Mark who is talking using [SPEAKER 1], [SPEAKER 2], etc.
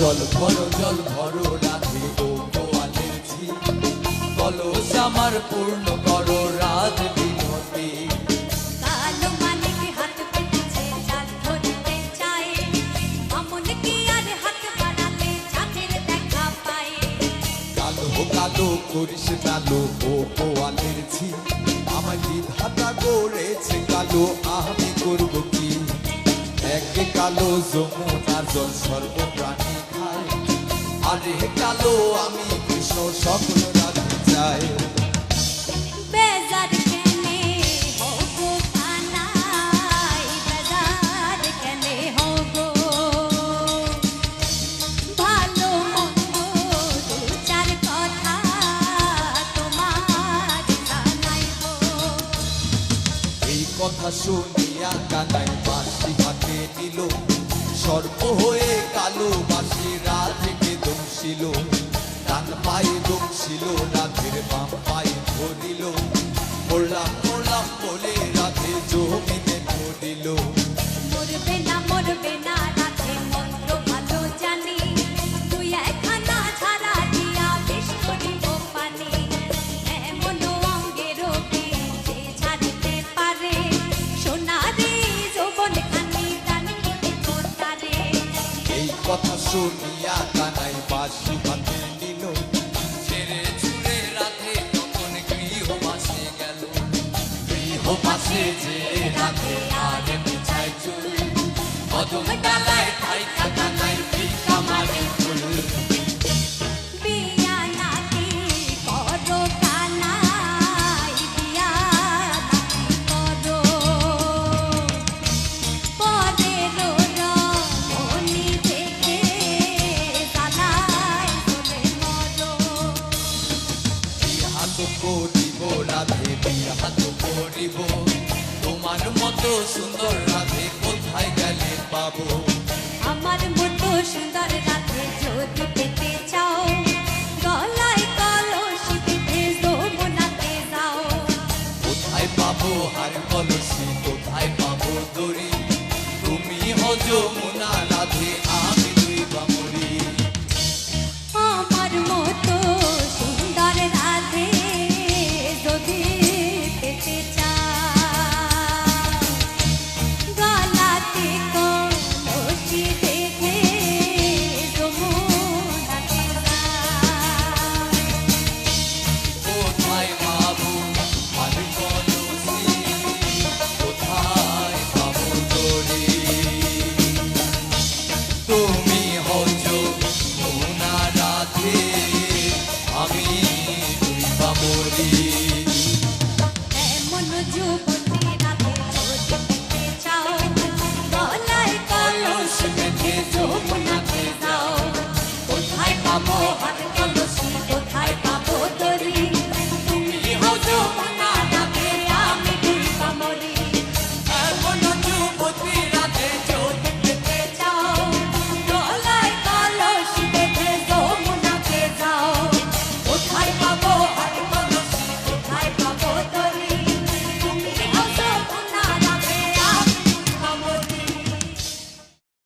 [SPEAKER 1] জল ভরো রাধে ও গোয়ালের ঝি কলস আমার পূর্ণ করো রাত বিনতি।
[SPEAKER 2] কালো
[SPEAKER 1] করিস কালো ও গোয়ালের ঝি আমার বিধাতা করেছে কালো আমি করব কি? একে কালো যমুনার জল সর্বপ্রাণী। আরে কালো আমি কৃষ্ণ সকল রাধে চাই।
[SPEAKER 2] কথা তোমার জানাই গো
[SPEAKER 1] এই কথা শুনিয়া কানাই বাঁশি হাতে নিল সর্প হয়ে দংশিল তার পায়ে দংশিল ছিল বাম শুনিয়া কানাই বাসি নিল। ছেড়ে ছুড়ে রাতে তখন গৃহবাসে গেল। গৃহবাসে যে রাতে আর বিছায় চুল। কদম ডালায় থাই থাকা করিব রাধে বিহাত করিব তোমার মতো সুন্দর রাধে কোথায় গেলে পাবো?
[SPEAKER 2] আমার মতো সুন্দর রাধে যদি পেতে চাও গলায় কলসি বেঁধে যমুনাতে যাও।
[SPEAKER 1] কোথায় পাবো হার কলসি